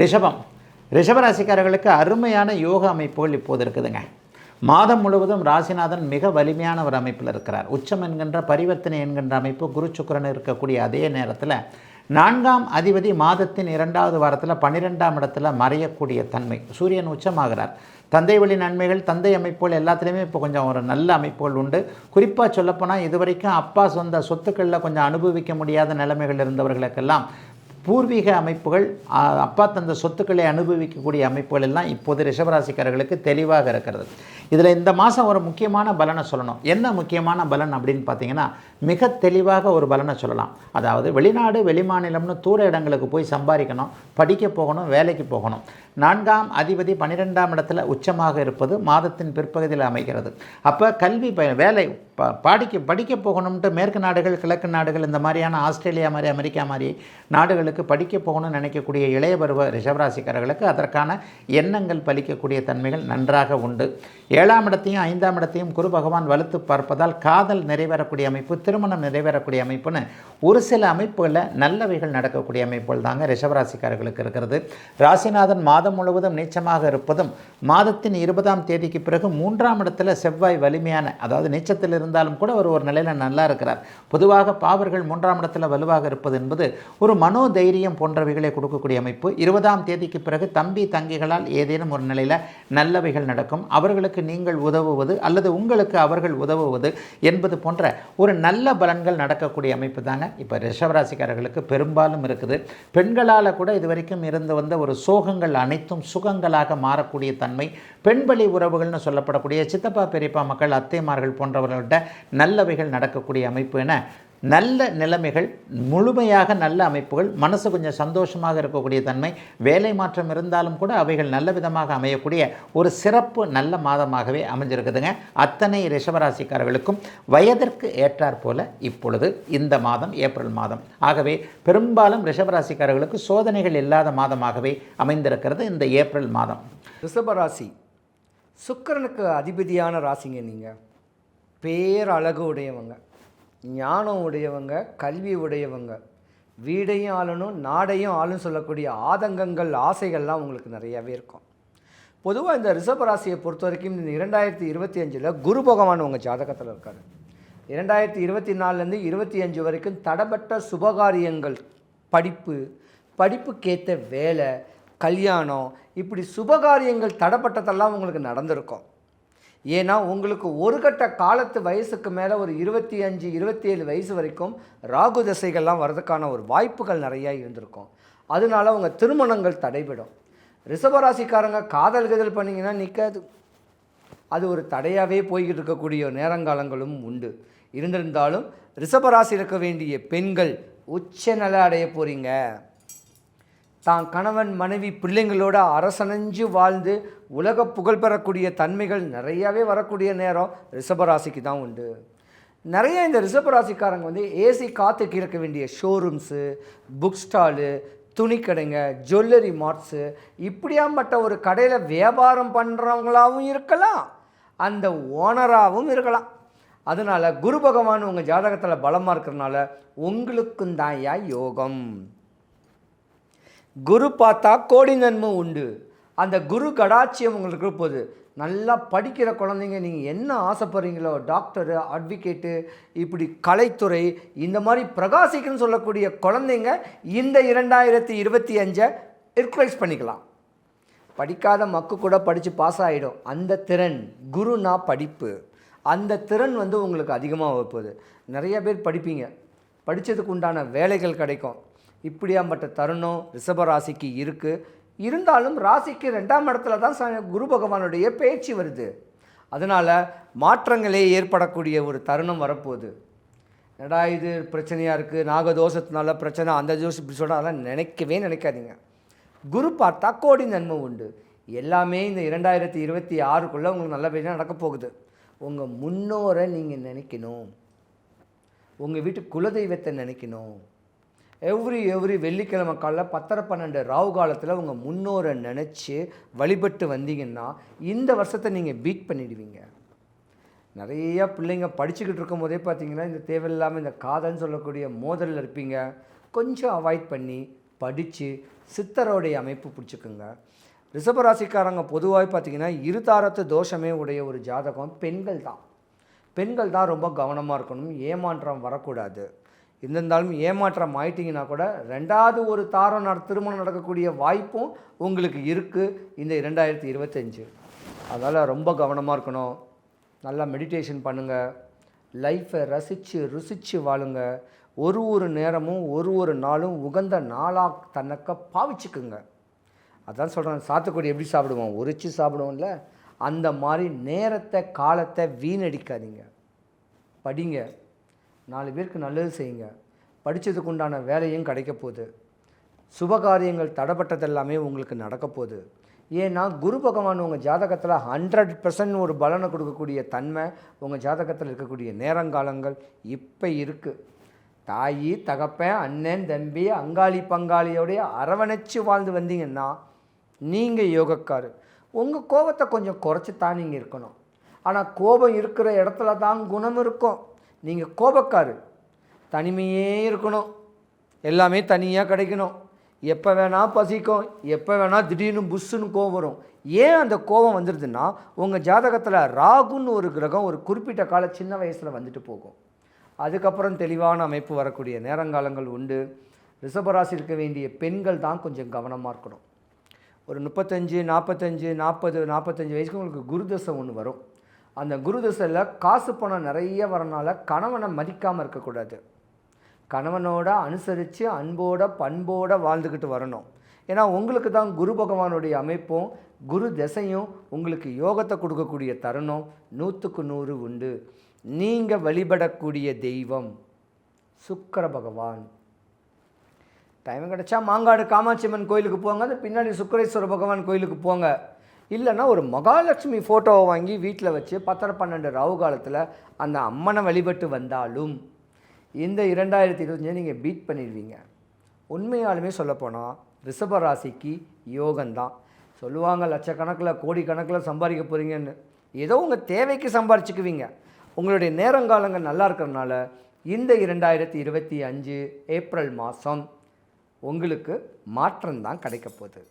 ரிஷபம். ரிஷபராசிக்காரர்களுக்கு அருமையான யோக அமைப்புகள் இப்போது இருக்குதுங்க. மாதம் முழுவதும் ராசிநாதன் மிக வலிமையான ஒரு அமைப்பில் இருக்கிறார். உச்சம் என்கின்ற பரிவர்த்தனை என்கின்ற அமைப்பு குரு சுக்கிரன் இருக்கக்கூடிய அதே நேரத்தில் நான்காம் அதிபதி மாதத்தின் இரண்டாவது வாரத்தில் பன்னிரெண்டாம் இடத்துல மறையக்கூடிய தன்மை. சூரியன் உச்சமாகிறார். தந்தை வழி நன்மைகள் தந்தை அமைப்புகள் எல்லாத்துலேயுமே இப்போ கொஞ்சம் ஒரு நல்ல அமைப்புகள் உண்டு. குறிப்பாக சொல்லப்போனால் இதுவரைக்கும் அப்பா சொந்த சொத்துக்களில் கொஞ்சம் அனுபவிக்க முடியாத நிலைமைகள் இருந்தவர்களுக்கெல்லாம் பூர்வீக அமைப்புகள் அப்பா தந்த சொத்துக்களை அனுபவிக்கக்கூடிய அமைப்புகள் எல்லாம் இப்போது ரிஷபராசிக்காரர்களுக்கு தெளிவாக இருக்கிறது. இதில் இந்த மாதம் ஒரு முக்கியமான பலனை சொல்லணும். என்ன முக்கியமான பலன் அப்படின்னு பார்த்தீங்கன்னா மிக தெளிவாக ஒரு பலனை சொல்லலாம். அதாவது வெளிநாடு வெளிமாநிலம்னு தூர இடங்களுக்கு போய் சம்பாதிக்கணும் படிக்க போகணும் வேலைக்கு போகணும். நான்காம் அதிபதி பன்னிரெண்டாம் இடத்துல உச்சமாக இருப்பது மாதத்தின் பிற்பகுதியில் அமைகிறது. அப்போ கல்வி ப வேலை ப படிக்க படிக்க போகணும்ட்டு மேற்கு நாடுகள் கிழக்கு நாடுகள் இந்த மாதிரியான ஆஸ்திரேலியா மாதிரி அமெரிக்கா மாதிரி நாடுகளுக்கு படிக்க போகணும்னு நினைக்கக்கூடிய இளைய பருவ ரிஷபராசிக்காரர்களுக்கு அதற்கான எண்ணங்கள் பலிக்கக்கூடிய தன்மைகள் நன்றாக உண்டு. ஏழாம் இடத்தையும் ஐந்தாம் இடத்தையும் குரு பகவான் வலுத்து பார்ப்பதால் காதல் நிறைவேறக்கூடிய அமைப்பு திருமணம் நிறைவேறக்கூடிய அமைப்புன்னு ஒரு சில அமைப்புகளில் நல்லவைகள் நடக்கக்கூடிய அமைப்புகள் தாங்க ரிஷபராசிக்காரர்களுக்கு இருக்கிறது. ராசிநாதன் மாதம் முழுவதும் நீச்சமாக இருப்பதும் மாதத்தின் இருபதாம் தேதிக்கு பிறகு மூன்றாம் இடத்துல செவ்வாய் வலிமையான அதாவது நீச்சத்தில் இருந்தாலும் கூட அவர் ஒரு நிலையில் நல்லா இருக்கிறார். பொதுவாக பாவர்கள் மூன்றாம் இடத்துல வலுவாக இருப்பது என்பது ஒரு மனோ தைரியம் போன்றவைகளை கொடுக்கக்கூடிய அமைப்பு. இருபதாம் தேதிக்கு பிறகு தம்பி தங்கிகளால் ஏதேனும் ஒரு நிலையில் நல்லவைகள் நடக்கும். அவர்களுக்கு நீங்கள் உதவுவது அல்லது உங்களுக்கு அவர்கள் உதவுவது என்பது போன்ற ஒரு நல்ல நல்ல பலன்கள் நடக்கக்கூடிய அமைப்பு தாங்க. இப்போ ரிஷவராசிக்காரர்களுக்கு பெரும்பாலும் இருக்குது. பெண்களால் கூட இதுவரைக்கும் இருந்து வந்த ஒரு சோகங்கள் அனைத்தும் சுகங்களாக மாறக்கூடிய தன்மை. பெண்பலி உறவுகள்னு சொல்லப்படக்கூடிய சித்தப்பா பெரியப்பா மக்கள் அத்தைமார்கள் போன்றவர்கள்ட்ட நல்லவைகள் நடக்கக்கூடிய அமைப்பு என நல்ல நிலைமைகள் முழுமையாக நல்ல அமைப்புகள் மனசு கொஞ்சம் சந்தோஷமாக இருக்கக்கூடிய தன்மை வேலை மாற்றம் இருந்தாலும் கூட அவைகள் நல்ல விதமாக அமையக்கூடிய ஒரு சிறப்பு நல்ல மாதமாகவே அமைஞ்சிருக்குதுங்க. அத்தனை ரிஷபராசிக்காரர்களுக்கும் வயதிற்கு ஏற்றாற் போல இப்பொழுது இந்த மாதம் ஏப்ரல் மாதம். ஆகவே பெரும்பாலும் ரிஷபராசிக்காரர்களுக்கு சோதனைகள் இல்லாத மாதமாகவே அமைந்திருக்கிறது இந்த ஏப்ரல் மாதம். ரிஷபராசி சுக்கரனுக்கு அதிபதியான ராசிங்க நீங்கள் பேரழகு உடையவங்க. ஞானம் உடையவங்க கல்வி உடையவங்க. வீடையும் ஆளணும் நாடையும் ஆளும் சொல்லக்கூடிய ஆதங்கங்கள் ஆசைகள்லாம் உங்களுக்கு நிறையாவே இருக்கும். பொதுவாக இந்த ரிஷபராசியை பொறுத்த வரைக்கும் இந்த இரண்டாயிரத்தி இருபத்தி அஞ்சில் குரு பகவான் உங்கள் ஜாதகத்தில் இருக்கார். இரண்டாயிரத்தி இருபத்தி நாலுலேருந்து இருபத்தி அஞ்சு வரைக்கும் தடப்பட்ட சுபகாரியங்கள் படிப்பு படிப்புக்கேற்ற வேலை கல்யாணம் இப்படி சுபகாரியங்கள் தடப்பட்டதெல்லாம் உங்களுக்கு நடந்திருக்கும். ஏன்னா உங்களுக்கு ஒரு கட்ட காலத்து வயசுக்கு மேலே ஒரு இருபத்தி அஞ்சு இருபத்தி ஏழு வயசு வரைக்கும் ராகு தசைகள்லாம் வர்றதுக்கான ஒரு வாய்ப்புகள் நிறையா இருந்திருக்கும். அதனால உங்கள் திருமணங்கள் தடைபடும். ரிஷபராசிக்காரங்க காதல் கதல் பண்ணிங்கன்னா நிற்காது அது ஒரு தடையாகவே போய்கிட்டு இருக்கக்கூடிய நேரங்காலங்களும் உண்டு. இருந்திருந்தாலும் ரிஷபராசி இருக்க வேண்டிய பெண்கள் உச்ச நிலை அடைய போகிறீங்க தான் கணவன் மனைவி பிள்ளைங்களோட அரசணைஞ்சு வாழ்ந்து உலக புகழ் பெறக்கூடிய தன்மைகள் நிறையாவே வரக்கூடிய நேரம் ரிஷபராசிக்கு தான் உண்டு. நிறைய இந்த ரிஷபராசிக்காரங்க வந்து ஏசி காற்றுக்கு கிடக்க வேண்டிய ஷோரூம்ஸு புக் ஸ்டாலு துணிக்கடைங்க ஜுவல்லரி மார்ட்ஸு இப்படியாம்பட்ட ஒரு கடையில் வியாபாரம் பண்ணுறவங்களாகவும் இருக்கலாம். அந்த ஓனராகவும் இருக்கலாம். அதனால் குரு பகவான் உங்கள் ஜாதகத்தில் பலமாக இருக்கிறனால உங்களுக்கும் தான்யா யோகம். குரு பார்த்தா கோடி நன்மை உண்டு. அந்த குரு கடாட்சியம் உங்களுக்கு போகுது நல்லா படிக்கிற குழந்தைங்க நீங்கள் என்ன ஆசைப்படுறீங்களோ டாக்டரு அட்வொகேட்டு இப்படி கலைத்துறை இந்த மாதிரி பிரகாசிக்குன்னு சொல்லக்கூடிய குழந்தைங்க இந்த இரண்டாயிரத்தி இருபத்தி அஞ்சை ரிக்வெஸ்ட் பண்ணிக்கலாம். படிக்காத மக்கு கூட படித்து பாஸ் ஆகிடும் அந்த திறன் குருனா படிப்பு. அந்த திறன் வந்து உங்களுக்கு அதிகமாக போகுது. நிறைய பேர் படிப்பீங்க. படித்ததுக்கு உண்டான வேலைகள் கிடைக்கும். இப்படியாம்பட்ட தருணம் ரிஷபராசிக்கு இருக்குது இருந்தாலும் ராசிக்கு ரெண்டாம் இடத்துல தான் குரு பகவானுடைய பேச்சு வருது. அதனால் மாற்றங்களே ஏற்படக்கூடிய ஒரு தருணம் வரப்போகுது. என்னடா இது பிரச்சனையாக இருக்குது நாகதோஷத்தினால பிரச்சனை அந்த தோஷம் இப்படி சொல்கிறா அதெல்லாம் நினைக்கவே நினைக்காதீங்க. குரு பார்த்தா கோடி நன்மை உண்டு. எல்லாமே இந்த இரண்டாயிரத்தி இருபத்தி ஆறுக்குள்ளே உங்களுக்கு நல்லபடியாக நடக்க போகுது. உங்கள் முன்னோரை நீங்கள் நினைக்கணும். உங்கள் வீட்டு குலதெய்வத்தை நினைக்கணும். எவ்ரி எவ்ரி வெள்ளிக்கிழமை காலைல பத்தரை பன்னெண்டு ராவு காலத்தில் உங்கள் முன்னோரை நினச்சி வழிபட்டு வந்தீங்கன்னா இந்த வருஷத்தை நீங்கள் பீட் பண்ணிடுவீங்க. நிறையா பிள்ளைங்க படிச்சுக்கிட்டு இருக்கும் போதே பார்த்தீங்கன்னா இந்த தேவையில்லாமல் இந்த காதல்னு சொல்லக்கூடிய மோதலில் இருப்பீங்க. கொஞ்சம் அவாய்ட் பண்ணி படித்து சித்தரோடைய அமைப்பு பிடிச்சிக்குங்க. ரிஷபராசிக்காரங்க பொதுவாக பார்த்திங்கன்னா இருதாரத்து தோஷமே உடைய ஒரு ஜாதகம் பெண்கள் தான். பெண்கள் தான் ரொம்ப கவனமாக இருக்கணும் ஏமாற்றம் வரக்கூடாது. இருந்திருந்தாலும் ஏமாற்றம் ஆயிட்டீங்கன்னா கூட ரெண்டாவது ஒரு தாரம் நட திருமணம் நடக்கக்கூடிய வாய்ப்பும் உங்களுக்கு இருக்குது இந்த இரண்டாயிரத்தி இருபத்தஞ்சு. அதால் ரொம்ப கவனமாக இருக்கணும். நல்லா மெடிடேஷன் பண்ணுங்கள் லைஃப்பை ரசித்து ருசித்து வாழுங்க. ஒரு ஒரு நேரமும் ஒரு ஒரு நாளும் உகந்த நாளாக தன்னக்க பாவிச்சுக்குங்க. அதான் சொல்கிறேன் சாத்துக்குடி எப்படி சாப்பிடுவோம்? உரிச்சு சாப்பிடுவோம்ல? அந்த மாதிரி நேரத்தை காலத்தை வீணடிக்காதீங்க. படிங்க. நாலு பேருக்கு நல்லது செய்யுங்க. படித்ததுக்கு உண்டான வேலையும் கிடைக்க போகுது. சுபகாரியங்கள் தடைப்பட்டதெல்லாமே உங்களுக்கு நடக்க போகுது. ஏன்னா குரு பகவான் உங்கள் ஜாதகத்தில் ஹண்ட்ரட் பர்சன்ட் ஒரு பலனை கொடுக்கக்கூடிய தன்மை உங்கள் ஜாதகத்தில் இருக்கக்கூடிய நேரங்காலங்கள் இப்போ இருக்குது தாயி தகப்பன் அண்ணன் தம்பி அங்காளி பங்காளியோடைய அரவணைச்சு வாழ்ந்து வந்தீங்கன்னா நீங்கள் யோகக்காரு. உங்கள் கோபத்தை கொஞ்சம் குறைச்சி தான் நீங்கள் இருக்கணும். ஆனால் கோபம் இருக்கிற இடத்துல தான் குணம் இருக்கும். நீங்கள் கோபக்காரு தனிமையே இருக்கணும். எல்லாமே தனியாக கிடைக்கணும். எப்போ வேணால் பசிக்கும் எப்போ வேணால் திடீர்னு புஷ்ஷுன்னு கோபம் வரும். ஏன் அந்த கோபம் வந்துடுதுன்னா உங்கள் ஜாதகத்தில் ராகுன்னு ஒரு கிரகம் ஒரு குறிப்பிட்ட கால சின்ன வயசில் வந்துட்டு போகும். அதுக்கப்புறம் தெளிவான அமைப்பு வரக்கூடிய நேரங்காலங்கள் உண்டு. ரிஷபராசி இருக்க வேண்டிய பெண்கள் தான் கொஞ்சம் கவனமாக இருக்கணும். ஒரு முப்பத்தஞ்சு நாற்பத்தஞ்சு நாற்பது நாற்பத்தஞ்சு வயசுக்கு உங்களுக்கு குருதசை ஒன்று வரும். அந்த குரு தசையில் காசு பணம் நிறைய வரனால கணவனை மதிக்காமல் இருக்கக்கூடாது. கணவனோட அனுசரித்து அன்போட பண்போட வாழ்ந்துக்கிட்டு வரணும். ஏன்னா உங்களுக்கு தான் குரு பகவானுடைய அமைப்பும் குரு திசையும் உங்களுக்கு யோகத்தை கொடுக்கக்கூடிய தருணம் நூற்றுக்கு நூறு உண்டு. நீங்கள் வழிபடக்கூடிய தெய்வம் சுக்கர பகவான். டைம் கிடைச்சா மாங்காடு காமாட்சி அம்மன் கோயிலுக்கு போங்க. அது பின்னாடி சுக்கரேஸ்வர பகவான் கோயிலுக்கு போங்க. இல்லைன்னா ஒரு மகாலட்சுமி ஃபோட்டோவை வாங்கி வீட்டில் வச்சு பத்தரை பன்னெண்டு ராவு காலத்தில் அந்த அம்மனை வழிபட்டு வந்தாலும் இந்த இரண்டாயிரத்தி இருபத்தஞ்சு நீங்கள் பீட் பண்ணிடுவீங்க. உண்மையாலுமே சொல்லப்போனால் ரிஷப ராசிக்கு யோகம்தான். சொல்லுவாங்க லட்சக்கணக்கில் கோடிக்கணக்கில் சம்பாதிக்க போகிறீங்கன்னு ஏதோ உங்கள் தேவைக்கு சம்பாரிச்சுக்குவீங்க. உங்களுடைய நேரங்காலங்கள் நல்லா இருக்கிறதுனால இந்த இரண்டாயிரத்தி இருபத்தி அஞ்சு ஏப்ரல் மாதம் உங்களுக்கு மாற்றம்தான் கிடைக்க போகுது.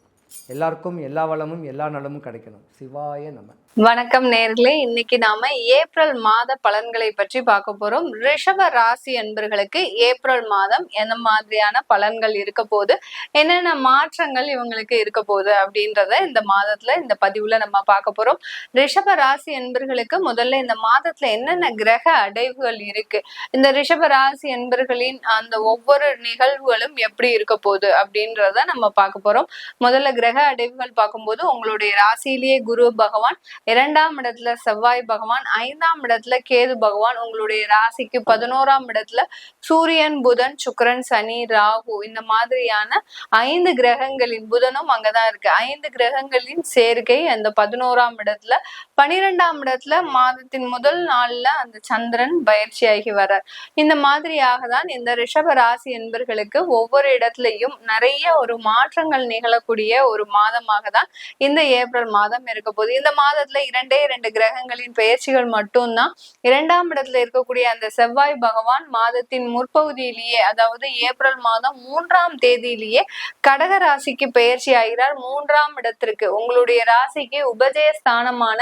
எல்லாருக்கும் எல்லா வளமும் எல்லா நலமும் கிடைக்கணும். சிவாய நம்ம வணக்கம் நேர்களே. இன்னைக்கு நாம ஏப்ரல் மாத பலன்களை பற்றி பார்க்க போறோம். ரிஷப ராசி அன்பர்களுக்கு ஏப்ரல் மாதம் எந்த மாதிரியான பலன்கள் இருக்க போகுது? என்னென்ன மாற்றங்கள் இவங்களுக்கு இருக்க போகுது அப்படின்றத இந்த மாதத்துல இந்த பதிவுல நம்ம பார்க்க போறோம். ரிஷப ராசி அன்பர்களுக்கு முதல்ல இந்த மாதத்துல என்னென்ன கிரக அடைவுகள் இருக்கு? இந்த ரிஷப ராசி அன்பர்களின் அந்த ஒவ்வொரு நிகழ்வுகளும் எப்படி இருக்க போகுது அப்படின்றத நம்ம பார்க்க போறோம். முதல்ல கிரக அடைவுகள் பார்க்கும்போது உங்களுடைய ராசியிலேயே குரு பகவான் இரண்டாம் இடத்துல செவ்வாய் பகவான் ஐந்தாம் இடத்துல கேது பகவான் உங்களுடைய ராசிக்கு பதினோராம் இடத்துல சூரியன் புதன் சுக்கிரன் சனி ராகு இந்த மாதிரியான ஐந்து கிரகங்களின் புதனும் அங்கதான் இருக்கு. ஐந்து கிரகங்களின் சேர்க்கை அந்த பதினோராம் இடத்துல பனிரெண்டாம் இடத்துல மாதத்தின் முதல் நாள்ல அந்த சந்திரன் பயிற்சியாகி வர்றார். இந்த மாதிரியாக தான் இந்த ரிஷப ராசி என்பர்களுக்கு ஒவ்வொரு இடத்துலயும் நிறைய ஒரு மாற்றங்கள் நிகழக்கூடிய ஒரு மாதமாக தான் இந்த ஏப்ரல் மாதம் இருக்க போகுது. இந்த மாதத்துல இடத்துல இரண்டே இரண்டு கிரகங்களின் பெயர்ச்சிகள் மட்டும்தான். இரண்டாம் இடத்துல இருக்கக்கூடிய அந்த செவ்வாய் பகவான் மாதத்தின் முற்பகுதியிலேயே அதாவது ஏப்ரல் மாதம் மூன்றாம் தேதியிலேயே கடக ராசிக்கு பெயர்ச்சி ஆகிறார். மூன்றாம் இடத்திற்கு உங்களுடைய ராசிக்கு உபஜய ஸ்தானமான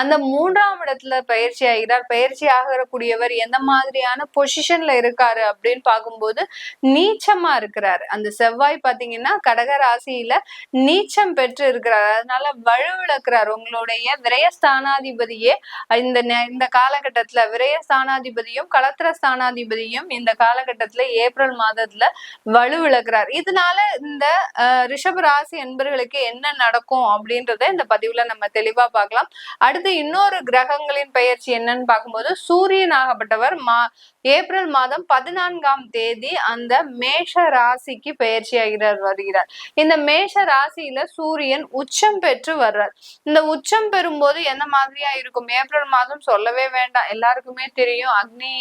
அந்த மூன்றாம் இடத்துல பயிற்சி ஆகிறார். பயிற்சி ஆகக்கூடியவர் எந்த மாதிரியான பொசிஷன்ல இருக்காரு அப்படின்னு பார்க்கும்போது நீச்சமா இருக்கிறார். அந்த செவ்வாய் பாத்தீங்கன்னா கடக ராசியில நீச்சம் பெற்று இருக்கிறார். அதனால வலுவிழக்கிறார். உங்களுடைய விரயஸ்தானாதிபதியே இந்த இந்த காலகட்டத்துல விரயஸ்தானாதிபதியும் களத்திர ஸ்தானாதிபதியும் இந்த காலகட்டத்துல ஏப்ரல் மாதத்துல வலுவிழக்கிறார் இதனால இந்த அஹ், ரிஷப ராசி என்பர்களுக்கு என்ன நடக்கும் அப்படின்றத இந்த பதிவுல நம்ம தெளிவா பார்க்கலாம். அடுத்து இன்னொரு கிரகங்களின் பெயர்ச்சி என்னன்னு பார்க்கும்போது சூரியன் ஆகப்பட்டவர் மா ஏப்ரல் மாதம் பதினான்காம் தேதி அந்த மேஷ ராசிக்கு பெயர்ச்சி ஆகிறார் வருகிறார். இந்த மேஷ ராசியில சூரியன் உச்சம் பெற்று வர்றார். இந்த உச்சம் பெறும்போது என்ன மாதிரியா இருக்கும்? ஏப்ரல் மாதம் சொல்லவே வேண்டாம். எல்லாருக்குமே தெரியும். அக்னி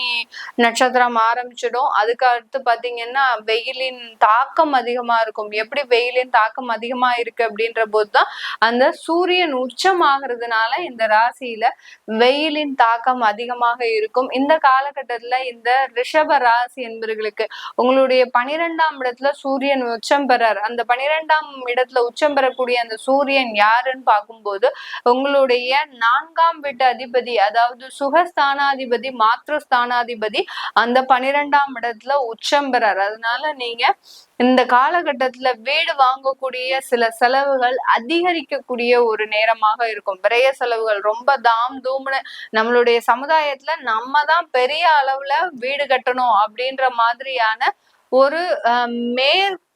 நட்சத்திரம் ஆரம்பிச்சிடும். அதுக்கு அடுத்து பாத்தீங்கன்னா வெயிலின் தாக்கம் அதிகமா இருக்கும். எப்படி வெயிலின் தாக்கம் அதிகமா இருக்கு அப்படின்ற போதுதான் அந்த சூரியன் உச்சம் ஆகுறதுனால இந்த ராசியில வெயிலின் தாக்கம் அதிகமாக இருக்கும். இந்த காலகட்டத்துல இந்த ரிஷப ராசி என்பர்களுக்கு உங்களுடைய பனிரெண்டாம் இடத்துல சூரியன் உச்சம் பெறார். அந்த பனிரெண்டாம் இடத்துல உச்சம் பெறக்கூடிய அந்த சூரியன் யாருன்னு பார்க்கும்போது உங்களுடைய நான்காம் வீட்டு அதிபதி அதாவது சுகஸ்தானாதிபதி மாத்ருஸ்தானாதிபதி அந்த பனிரெண்டாம் இடத்துல உச்சம் பெறார். அதனால நீங்க இந்த காலகட்டத்துல வீடு வாங்கக்கூடிய சில செலவுகள் அதிகரிக்கக்கூடிய ஒரு நேரமாக இருக்கும். விரைய செலவுகள் ரொம்ப தாம் தூம்னு நம்மளுடைய சமுதாயத்துல நம்ம தான் பெரிய அளவுல வீடு கட்டணும் அப்படின்ற மாதிரியான ஒரு அஹ்,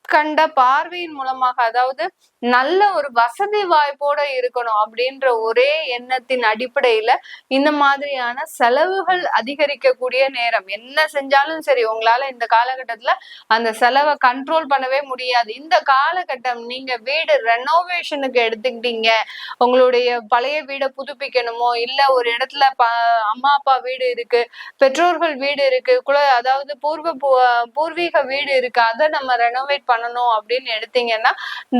கண்ட பார்வையின் மூலமாக அதாவது நல்ல ஒரு வசதி வாய்ப்போட இருக்கணும் அப்படின்ற ஒரே எண்ணத்தின் அடிப்படையில இந்த மாதிரியான செலவுகள் அதிகரிக்கக்கூடிய நேரம். என்ன செஞ்சாலும் சரி உங்களால இந்த காலகட்டத்துல அந்த செலவை கண்ட்ரோல் பண்ணவே முடியாது. இந்த காலகட்டம் நீங்க வீடு ரெனோவேஷனுக்கு எடுத்துக்கிட்டீங்க. உங்களுடைய பழைய வீடை புதுப்பிக்கணுமோ இல்ல ஒரு இடத்துல அம்மா அப்பா வீடு இருக்கு பெற்றோர்கள் வீடு இருக்கு குல அதாவது பூர்வ பூ- பூர்வீக வீடு இருக்கு அதை நம்ம ரெனோவேட் பண்ணணும் அப்படின்னு எடுத்தீங்கன்னா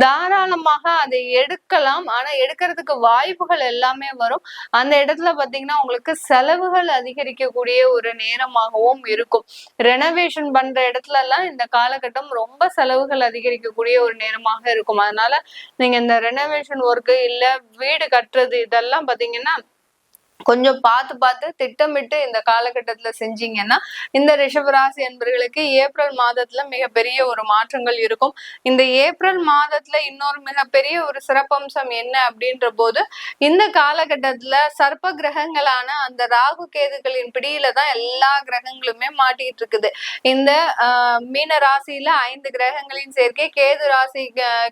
தாராளமாக அதை எடுக்கலாம். ஆனா எடுக்கிறதுக்கு வாய்ப்புகள் எல்லாமே வரும். அந்த இடத்துல பாத்தீங்கன்னா உங்களுக்கு செலவுகள் அதிகரிக்கக்கூடிய ஒரு நேரமாகவும் இருக்கும். ரெனோவேஷன் பண்ற இடத்துல எல்லாம் இந்த காலகட்டம் ரொம்ப செலவுகள் அதிகரிக்கக்கூடிய ஒரு நேரமாக இருக்கும். அதனால நீங்க இந்த ரெனோவேஷன் ஒர்க்கு இல்ல வீடு கட்டுறது இதெல்லாம் பாத்தீங்கன்னா கொஞ்சம் பார்த்து பார்த்து திட்டமிட்டு இந்த காலகட்டத்துல செஞ்சீங்கன்னா இந்த ரிஷபராசி என்பவர்களுக்கு ஏப்ரல் மாதத்துல மிகப்பெரிய ஒரு மாற்றங்கள் இருக்கும். இந்த ஏப்ரல் மாதத்துல இன்னொரு மிகப்பெரிய ஒரு சிறப்பம்சம் என்ன அப்படின்ற போது இந்த காலகட்டத்துல சர்ப்ப கிரகங்களான அந்த ராகு கேதுகளின் பிடியில தான் எல்லா கிரகங்களுமே மாட்டிட்டு இருக்குது. இந்த ஆஹ், மீன ராசியில ஐந்து கிரகங்களின் சேர்க்கை கேது ராசி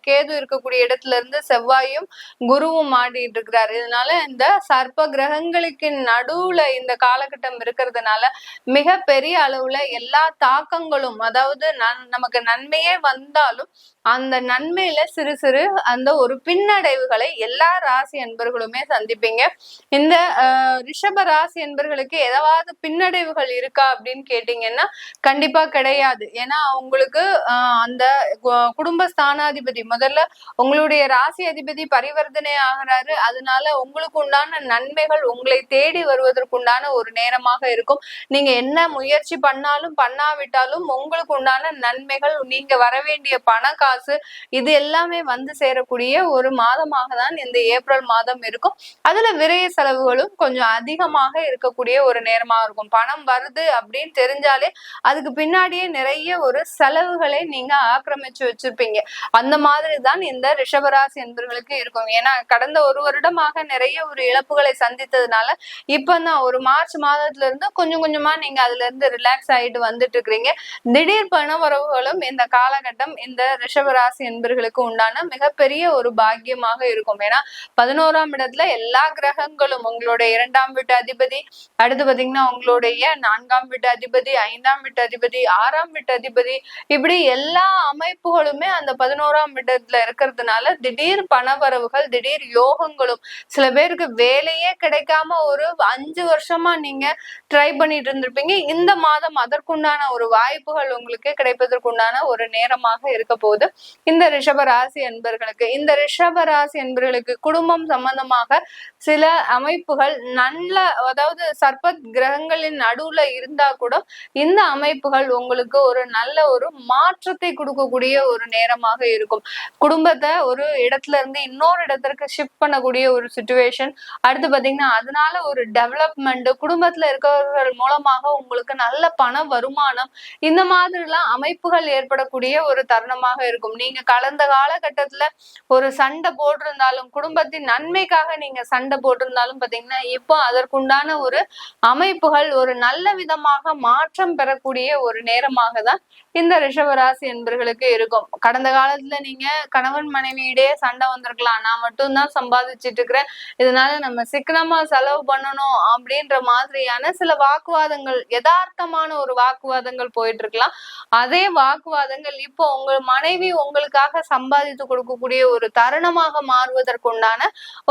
கேது இருக்கக்கூடிய இடத்துல இருந்து செவ்வாயும் குருவும் மாட்டிட்டு இருக்கிறார். இதனால இந்த சர்ப்ப பெண்களுக்கு நடுவுல இந்த காலகட்டம் இருக்கிறதுனால மிக பெரிய அளவுல எல்லா தாக்கங்களும் அதாவது நமக்கு நன்மையே வந்தாலும் அந்த நன்மையில சிறு சிறு அந்த ஒரு பின்னடைவுகளை எல்லா ராசி என்பர்களுமே சந்திப்பீங்க. இந்த ரிஷப ராசி என்பர்களுக்கு ஏதாவது பின்னடைவுகள் இருக்கா அப்படின்னு கேட்டீங்கன்னா கண்டிப்பா கிடையாது. ஏன்னா உங்களுக்கு ஆஹ், அந்த கு- குடும்ப ஸ்தானாதிபதி முதல்ல உங்களுடைய ராசி அதிபதி பரிவர்த்தனை ஆகிறாரு. அதனால உங்களுக்கு உண்டான நன்மைகள் உங்களை தேடி வருவதற்குண்டான ஒரு நேரமாக இருக்கும். நீங்க என்ன முயற்சி பண்ணாலும் பண்ணாவிட்டாலும் உங்களுக்கு உண்டான நன்மைகள் நீங்க வர வேண்டிய பண காசு இது எல்லாமே வந்து சேரக்கூடிய ஒரு மாதமாக தான் இந்த ஏப்ரல் மாதம் இருக்கும். அதுல விரைய செலவுகளும் கொஞ்சம் அதிகமாக இருக்கக்கூடிய ஒரு நேரமா இருக்கும். பணம் வருது அப்படின்னு தெரிஞ்சாலே அதுக்கு பின்னாடியே நிறைய ஒரு செலவுகளை நீங்க ஆக்கிரமிச்சு வச்சிருப்பீங்க. அந்த மாதிரி தான் இந்த ரிஷபராசி என்பவர்களுக்கு இருக்கும். ஏன்னா கடந்த ஒரு வருடமாக நிறைய ஒரு இழப்புகளை சந்தித்தது சந்தித்ததுனால இப்பதான் ஒரு மார்ச் மாதத்துல இருந்து கொஞ்சம் கொஞ்சமா நீங்க அதுல இருந்து ரிலாக்ஸ் ஆயிட்டு வந்துட்டு இருக்கிறீங்க திடீர் பண உறவுகளும் இந்த காலகட்டம் இந்த ரிஷபராசி என்பர்களுக்கு உண்டான மிகப்பெரிய ஒரு பாக்கியமாக இருக்கும். ஏன்னா பதினோராம் இடத்துல எல்லா கிரகங்களும் உங்களுடைய இரண்டாம் வீட்டு அதிபதி அடுத்து பாத்தீங்கன்னா உங்களுடைய நான்காம் வீட்டு அதிபதி ஐந்தாம் வீட்டு அதிபதி ஆறாம் வீட்டு அதிபதி இப்படி எல்லா அமைப்புகளுமே அந்த பதினோராம் இடத்துல இருக்கிறதுனால திடீர் பணவரவுகள் திடீர் யோகங்களும் சில பேருக்கு வேலையே கிடைக்காம ஒரு அஞ்சு வருஷமா நீங்க ட்ரை பண்ணிட்டு இருந்திருப்பீங்க. இந்த மாதம் அதற்குண்டான ஒரு வாய்ப்புகள் உங்களுக்கு கிடைப்பதற்குண்டான ஒரு நேரமாக இருக்க போகுது. இந்த ரிஷபராசி என்பர்களுக்கு இந்த ரிஷபராசி என்பர்களுக்கு குடும்பம் சம்பந்தமாக சில அமைப்புகள் நல்ல அதாவது சர்பத் கிரகங்களின் நடுவுல இருந்தா கூட இந்த அமைப்புகள் உங்களுக்கு ஒரு நல்ல ஒரு மாற்றத்தை கொடுக்கக்கூடிய ஒரு நேரமாக இருக்கும். குடும்பத்தை ஒரு இடத்துல இருந்து இன்னொரு இடத்திற்கு ஷிஃப்ட் பண்ணக்கூடிய ஒரு சுச்சுவேஷன் அடுத்து பாத்தீங்கன்னா அதனால ஒரு டெவலப்மெண்ட் குடும்பத்துல இருக்கிறவர்கள் மூலமாக உங்களுக்கு நல்ல பண வருமானம் இந்த மாதிரிலாம் அமைப்புகள் ஏற்படக்கூடிய ஒரு தருணமாக இருக்கும். நீங்க கலந்த காலகட்டத்துல ஒரு சண்டை போட்டிருந்தாலும் குடும்பத்தின் நன்மைக்காக நீங்க சண்டை போட்டிருந்தாலும் பாத்தீங்கன்னா இப்போ அதற்குண்டான ஒரு அமைப்புகள் ஒரு நல்ல விதமாக மாற்றம் பெறக்கூடிய ஒரு நேரமாக தான் இந்த ரிஷபராசி என்பர்களுக்கு இருக்கும். கடந்த காலத்துல நீங்க கணவன் மனைவியிடையே சண்டை வந்திருக்கலாம். நான் மட்டும்தான் சம்பாதிச்சிட்டு இருக்கிறேன். இதனால நம்ம சிக்கனமா செலவு பண்ணணும் அப்படின்ற மாதிரியான சில வாக்குவாதங்கள் யதார்த்தமான ஒரு வாக்குவாதங்கள் போயிட்டு இருக்கலாம் அதே வாக்குவாதங்கள் இப்போ உங்க மனைவி உங்களுக்காக சம்பாதித்து கொடுக்கக்கூடிய ஒரு தருணமாக மாறுவதற்குண்டான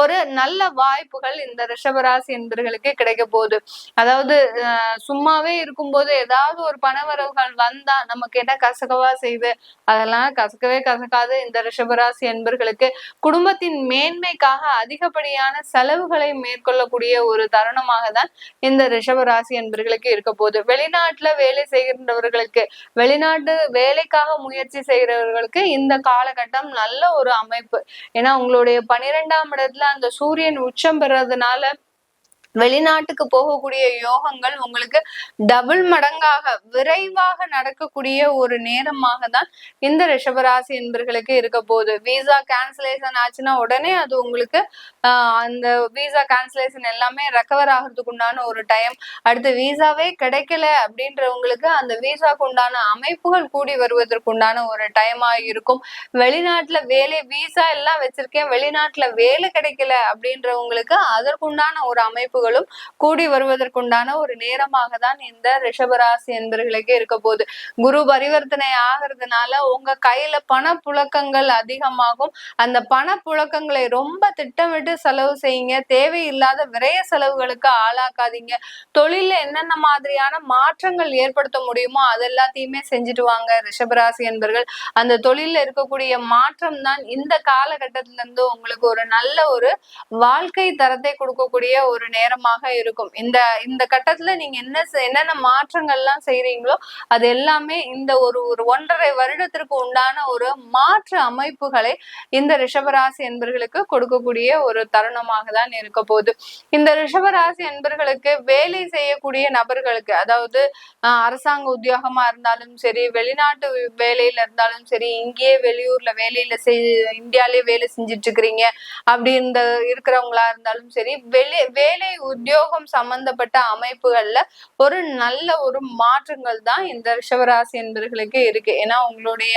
ஒரு நல்ல வாய்ப்புகள் இந்த ரிஷபராசி என்பர்களுக்கு கிடைக்க போகுது. அதாவது அஹ், சும்மாவே இருக்கும்போது ஏதாவது ஒரு பணவரவுகள் வந்தா நமக்கு என்ன கசகவா செய்யுது அதெல்லாம் கசக்கவே கசக்காது இந்த ரிஷபராசி என்பர்களுக்கு. குடும்பத்தின் மேன்மைக்காக அதிகப்படியான செலவுகளை மேற்கொள்ளக்கூடிய கொடுக்கக்கூடிய ஒரு தருணமாக தான் இந்த ரிஷபராசி என்பர்களுக்கு இருக்க போகுது. வெளிநாட்டுல வேலை செய்கின்றவர்களுக்கு வெளிநாட்டு வேலைக்காக முயற்சி செய்கிறவர்களுக்கு இந்த காலகட்டம் நல்ல ஒரு அமைப்பு. ஏன்னா உங்களுடைய பனிரெண்டாம் இடத்துல அந்த சூரியன் உச்சம் பெறதுனால வெளிநாட்டுக்கு போகக்கூடிய யோகங்கள் உங்களுக்கு டபுள் மடங்காக விரைவாக நடக்கக்கூடிய ஒரு நேரமாக தான் இந்த ரிஷபராசி என்பர்களுக்கு இருக்க போகுது. விசா கேன்சலேஷன் ஆச்சுன்னா உடனே அது உங்களுக்கு ஆஹ் அந்த விசா கேன்சலேஷன் எல்லாமே ரெக்கவர் ஆகிறதுக்கு உண்டான ஒரு டைம் அடுத்து விசாவே கிடைக்கல அப்படின்றவங்களுக்கு அந்த விசாக்கு உண்டான அமைப்புகள் கூடி வருவதற்கு உண்டான ஒரு டைமா இருக்கும். வெளிநாட்டுல வேலை விசா எல்லாம் வச்சிருக்கேன். வெளிநாட்டுல வேலை கிடைக்கல அப்படின்றவங்களுக்கு அதற்குண்டான ஒரு அமைப்பு அமைப்புகளும் கூடி வருவதற்குண்டான ஒரு நேரமாக தான் இந்த ரிஷபராசி என்பர்களுக்கு இருக்க போகுது. குரு பரிவர்த்தனை ஆகிறதுனால உங்க கையில பண புழக்கங்கள் அதிகமாகும். அந்த பண புழக்கங்களை ரொம்ப திட்டமிட்டு செலவு செய்யுங்க. தேவையில்லாத விரைய செலவுகளுக்கு ஆளாக்காதீங்க. தொழில என்னென்ன மாதிரியான மாற்றங்கள் ஏற்படுத்த முடியுமோ அது எல்லாத்தையுமே செஞ்சுட்டு வாங்க ரிஷபராசி என்பர்கள். அந்த தொழில்ல இருக்கக்கூடிய மாற்றம் தான் இந்த காலகட்டத்தில இருந்து உங்களுக்கு ஒரு நல்ல ஒரு வாழ்க்கை தரத்தை கொடுக்கக்கூடிய ஒரு நேரம். நேரமாக இருக்கும். இந்த இந்த கட்டத்துல நீங்க என்ன செ- என்னென்ன மாற்றங்கள்லாம் செய்றீங்களோ அது எல்லாமே இந்த ஒரு ஒரு ஒன்றரை வருடத்திற்கு உண்டான ஒரு மாற்று அமைப்புகளை இந்த ரிஷபராசி என்பர்களுக்கு கொடுக்கக்கூடிய ஒரு தருணமாக தான் இருக்க போகுது. இந்த ரிஷபராசி என்பர்களுக்கு வேலை செய்யக்கூடிய நபர்களுக்கு அதாவது அரசாங்க உத்தியோகமா இருந்தாலும் சரி வெளிநாட்டு வேலையில இருந்தாலும் சரி இங்கேயே வெளியூர்ல வேலையில செய் இந்தியாலே வேலை செஞ்சுட்டு இருக்கிறீங்க அப்படி இந்த இருக்கிறவங்களா இருந்தாலும் சரி வெளி வேலை உத்தியோகம் சம்பந்தப்பட்ட அமைப்புகள்ல ஒரு நல்ல ஒரு மாற்றங்கள் தான் இந்த ரிஷபராசி என்பர்களுக்கு இருக்கு. ஏன்னா உங்களுடைய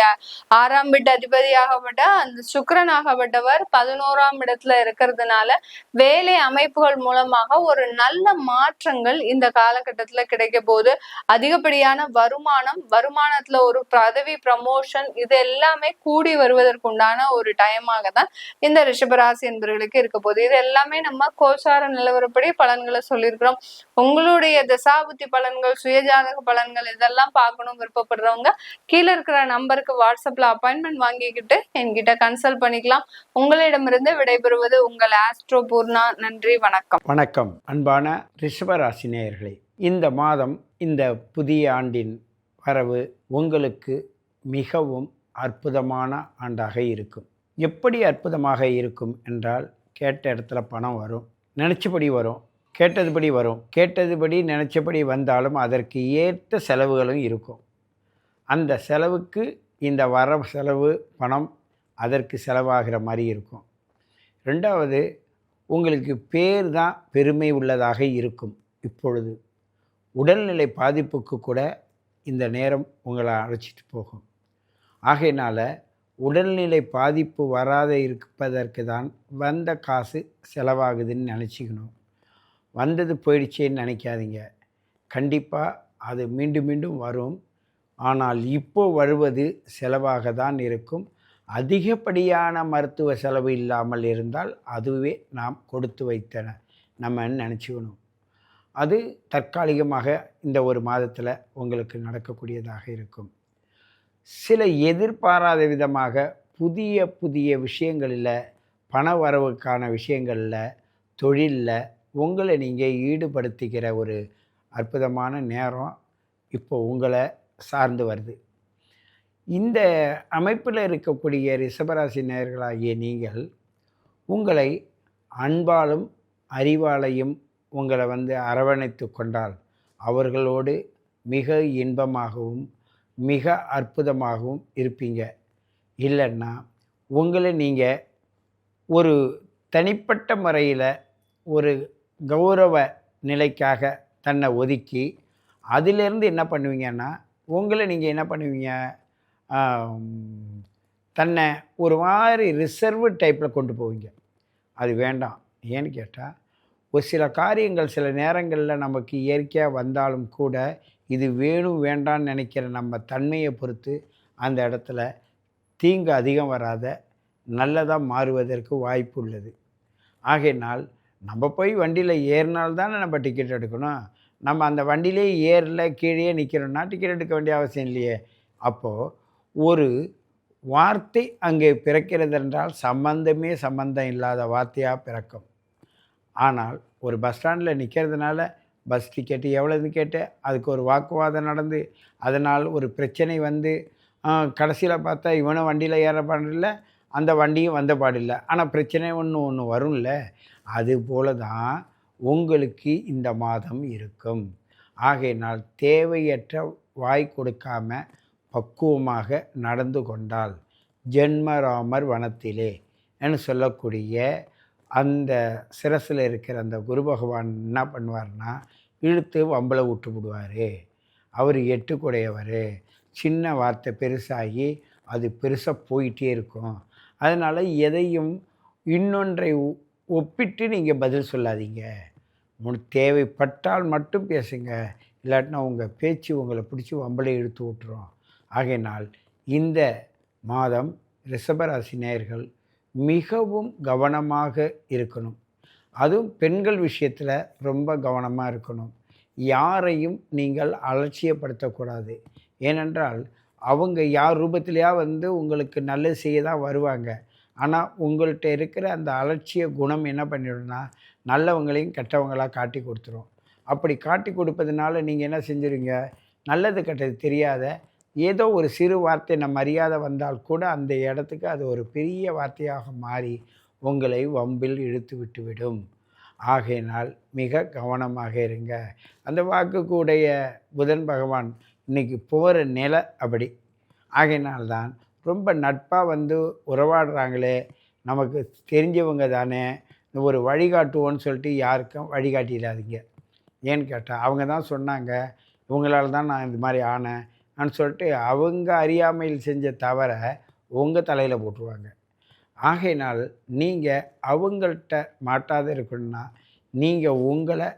ஆறாம் வீட்டு அதிபதியாகப்பட்ட அந்த சுக்கிரனாகப்பட்டவர் பதினோராம் இடத்துல இருக்கிறதுனால வேலை அமைப்புகள் மூலமாக ஒரு நல்ல மாற்றங்கள் இந்த காலகட்டத்துல கிடைக்க போது அதிகப்படியான வருமானம் வருமானத்துல ஒரு பதவி ப்ரமோஷன் இது எல்லாமே கூடி வருவதற்குண்டான ஒரு டைமாக தான் இந்த ரிஷபராசி என்பவர்களுக்கு இருக்க போகுது இது எல்லாமே நம்ம கோசார நிலவரப்படி பலன்களை சொல்லியிருக்கிறோம். உங்களுடைய தசாபுத்தி பலன்கள் சுயஜாதக பலன்கள் இதெல்லாம் பார்க்கணும் விருப்பப்படுறவங்க கீழே இருக்கிற நம்பருக்கு வாட்ஸ்அப்ல அப்பாயின்மெண்ட் வாங்கிக்கிட்டு என்கிட்ட கன்சல்ட் பண்ணிக்கலாம். உங்களிடமிருந்து விடைபெறுவது உங்கள் ஆஸ்ட்ரோ பூர்ணா. நன்றி வணக்கம். வணக்கம். அன்பான ரிஷபராசி நேயர்களே இந்த மாதம் இந்த புதிய ஆண்டின் வரவு உங்களுக்கு மிகவும் அற்புதமான ஆண்டாக இருக்கும். எப்படி அற்புதமாக இருக்கும் என்றால் கேட்ட இடத்துல பணம் வரும் நினச்சபடி வரும் கேட்டதுபடி வரும். கேட்டதுபடி நினச்சபடி வந்தாலும் அதற்கு ஏற்ற செலவுகளும் இருக்கும். அந்த செலவுக்கு இந்த வர செலவு பணம் அதற்கு செலவாகிற மாதிரி இருக்கும். ரெண்டாவது உங்களுக்கு பேர் தான் பெருமை உள்ளதாக இருக்கும் இப்பொழுது. உடல்நிலை பாதிப்புக்கு கூட இந்த நேரம் உங்களை அழைச்சிட்டு போகும். ஆகையினால் உடல்நிலை பாதிப்பு வராத இருப்பதற்கு தான் வந்த காசு செலவாகுதுன்னு நினச்சிக்கணும். வந்தது போயிடுச்சேன்னு நினைக்காதீங்க. கண்டிப்பாக அது மீண்டும் மீண்டும் வரும். ஆனால் இப்போ வருவது செலவாக தான் இருக்கும். அதிகப்படியான மருத்துவ செலவு இல்லாமல் இருந்தால் அதுவே நாம் கொடுத்து வைத்தன நம்ம நினச்சிக்கணும். அது தற்காலிகமாக இந்த ஒரு மாதத்தில் உங்களுக்கு நடக்கக்கூடியதாக இருக்கும். சில எதிர்பாராத விதமாக புதிய புதிய விஷயங்களில் பண வரவுக்கான விஷயங்களில் தொழிலில் உங்களை நீங்கள் ஈடுபடுத்திக்கிற ஒரு அற்புதமான நேரம் இப்போ உங்களை சார்ந்து வருது. இந்த அமைப்பில் இருக்கக்கூடிய ரிஷபராசி நேயர்களாகிய நீங்கள் உங்களை அன்பாலும் அறிவாலையும் உங்களை வந்து அரவணைத்து கொண்டால் அவர்களோடு மிக இன்பமாகவும் மிக அற்புதமாகவும் இருப்பீங்க. இல்லைன்னா உங்களை நீங்கள் ஒரு தனிப்பட்ட முறையில் ஒரு கௌரவ நிலைக்காக தன்னை ஒதுக்கி அதிலிருந்து என்ன பண்ணுவீங்கன்னா உங்களை நீங்கள் என்ன பண்ணுவீங்க? தன்னை ஒரு மாதிரி ரிசர்வ் டைப்பில் கொண்டு போவீங்க. அது வேண்டாம். ஏன்னு கேட்டால் ஒரு சில காரியங்கள் சில நேரங்களில் நமக்கு இயற்கையாக வந்தாலும் கூட இது வேணும் வேண்டான்னு நினைக்கிற நம்ம தன்மையை பொறுத்து அந்த இடத்துல தீங்கு அதிகம் வராத நல்லதாக மாறுவதற்கு வாய்ப்பு உள்ளது. ஆகையினால் நம்ம போய் வண்டியில் ஏறினால் தானே நம்ம டிக்கெட் எடுக்கணும். நம்ம அந்த வண்டியிலே ஏறல கீழே நிற்கிறோம்னா டிக்கெட் எடுக்க வேண்டிய அவசியம் இல்லையே. அப்போது ஒரு வார்த்தை அங்கே பிறக்கிறது என்றால் சம்பந்தமே சம்பந்தம் இல்லாத வார்த்தையாக பிறக்கும். ஆனால் ஒரு பஸ் ஸ்டாண்டில் நிற்கிறதுனால பஸ் டிக்கெட்டு எவ்வளோன்னு கேட்டு அதுக்கு ஒரு வாக்குவாதம் நடந்து அதனால் ஒரு பிரச்சனை வந்து கடைசியில் பார்த்தா இவனும் வண்டியில் ஏற பாடில்ல அந்த வண்டியும் வந்த பாடில்லை. ஆனால் பிரச்சனை ஒன்று ஒன்று வரும்ல. அது போல தான் உங்களுக்கு இந்த மாதம் இருக்கும். ஆகையினால் தேவையற்ற வாய் கொடுக்காம பக்குவமாக நடந்து கொண்டால் ஜென்மராமர் வனத்திலே என்று சொல்லக்கூடிய அந்த சிரசில் இருக்கிற அந்த குரு பகவான் என்ன பண்ணுவார்னா இழுத்து வம்பளை விட்டு விடுவார். அவர் எட்டுக்குடையவர். சின்ன வார்த்தை பெருசாகி அது பெருசாக போயிட்டே இருக்கும். அதனால் எதையும் இன்னொன்றை ஒப்பிட்டு நீங்கள் பதில் சொல்லாதீங்க. உன் தேவைப்பட்டால் மட்டும் பேசுங்க. இல்லாட்டினா உங்கள் பேச்சு உங்களை பிடிச்சி வம்பளை இழுத்து விட்டுரும். ஆகையினால் இந்த மாதம் ரிஷபராசி நேயர்கள் மிகவும் கவனமாக இருக்கணும். அதுவும் பெண்கள் விஷயத்தில் ரொம்ப கவனமாக இருக்கணும். யாரையும் நீங்கள் அலட்சியப்படுத்தக்கூடாது. ஏனென்றால் அவங்க யார் ரூபத்திலையா வந்து உங்களுக்கு நல்லது செய்ய தான் வருவாங்க. ஆனால் உங்கள்கிட்ட இருக்கிற அந்த அலட்சிய குணம் என்ன பண்ணிடும்னா நல்லவங்களையும் கெட்டவங்களாக காட்டி கொடுத்துரும். அப்படி காட்டி கொடுப்பதுனால நீங்கள் என்ன செஞ்சுருங்க நல்லது கெட்டது தெரியாத ஏதோ ஒரு சிறு வார்த்தை நம்ம அறியாத வந்தால் கூட அந்த இடத்துக்கு அது ஒரு பெரிய வார்த்தையாக மாறி உங்களை வம்பில் இழுத்து விட்டுவிடும். ஆகையினால் மிக கவனமாக இருங்க. அந்த வாக்குக்குடைய புதன் பகவான் இன்னைக்கு போகிற நிலை அப்படி. ஆகையினால்தான் ரொம்ப நட்பாக வந்து உறவாடுறாங்களே. நமக்கு தெரிஞ்சவங்க தானே. ஒரு வழிகாட்டுவோன்னு சொல்லிட்டு யாருக்கும் வழிகாட்டிடாதீங்க. ஏன்னு கேட்டால் அவங்க தான் சொன்னாங்க இவங்களால தான் நான் இந்த மாதிரி ஆனேன். சொல்லிட்டு அவங்க அறியாமையில் செஞ்ச தவறை உங்கள் தலையில் போட்டுருவாங்க. ஆகையினால் நீங்கள் அவங்கள்ட்ட மாட்டாத இருக்கணும்னா நீங்கள் உங்களை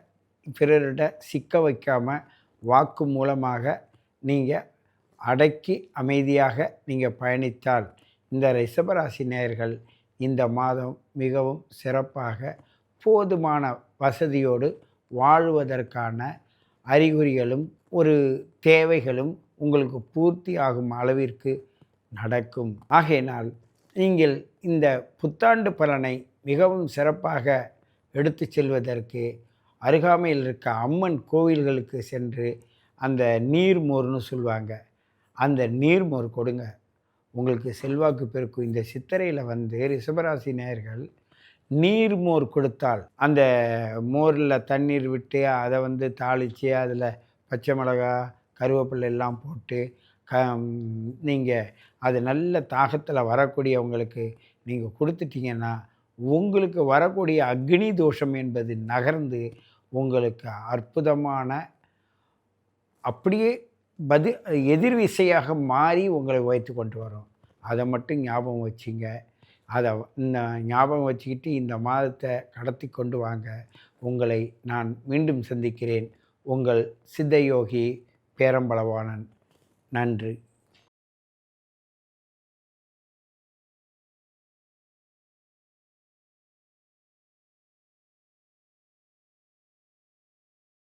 பிறரிட சிக்க வைக்காமல் வாக்கு மூலமாக நீங்கள் அடக்கி அமைதியாக நீங்கள் பயணித்தால் இந்த ரிஷபராசி நேயர்கள் இந்த மாதம் மிகவும் சிறப்பாக போதுமான வசதியோடு வாழ்வதற்கான அறிகுறிகளும் ஒரு தேவைகளும் உங்களுக்கு பூர்த்தி ஆகும் அளவிற்கு நடக்கும். ஆகையினால் நீங்கள் இந்த புத்தாண்டு பலனை மிகவும் சிறப்பாக எடுத்து செல்வதற்கு அருகாமையில் இருக்க அம்மன் கோவில்களுக்கு சென்று அந்த நீர்மோர்னு சொல்லுவாங்க அந்த நீர்மோர் கொடுங்க. உங்களுக்கு செல்வாக்கு பெருக்கும். இந்த சித்திரையில் வந்து ரிஷபராசி நேயர்கள் நீர்மோர் கொடுத்தால் அந்த மோரில் தண்ணீர் விட்டு அதை வந்து தாளித்து அதில் பச்சை மிளகா கருவேப்பிலை எல்லாம் போட்டு க நீங்கள் அது நல்ல தாகத்தில் வரக்கூடியவங்களுக்கு நீங்கள் கொடுத்துட்டீங்கன்னா உங்களுக்கு வரக்கூடிய அக்னி தோஷம் என்பது நகர்ந்து உங்களுக்கு அற்புதமான அப்படியே பதி எதிர்விசையாக மாறி உங்களை வைத்து கொண்டு வரும். அதை மட்டும் ஞாபகம் வச்சுங்க. அதை இந்த ஞாபகம் வச்சுக்கிட்டு இந்த மாதத்தை கடத்தி கொண்டு வாங்க. உங்களை நான் மீண்டும் சந்திக்கிறேன். உங்கள் சித்தயோகி பேரம்பளவானன் நன்றி.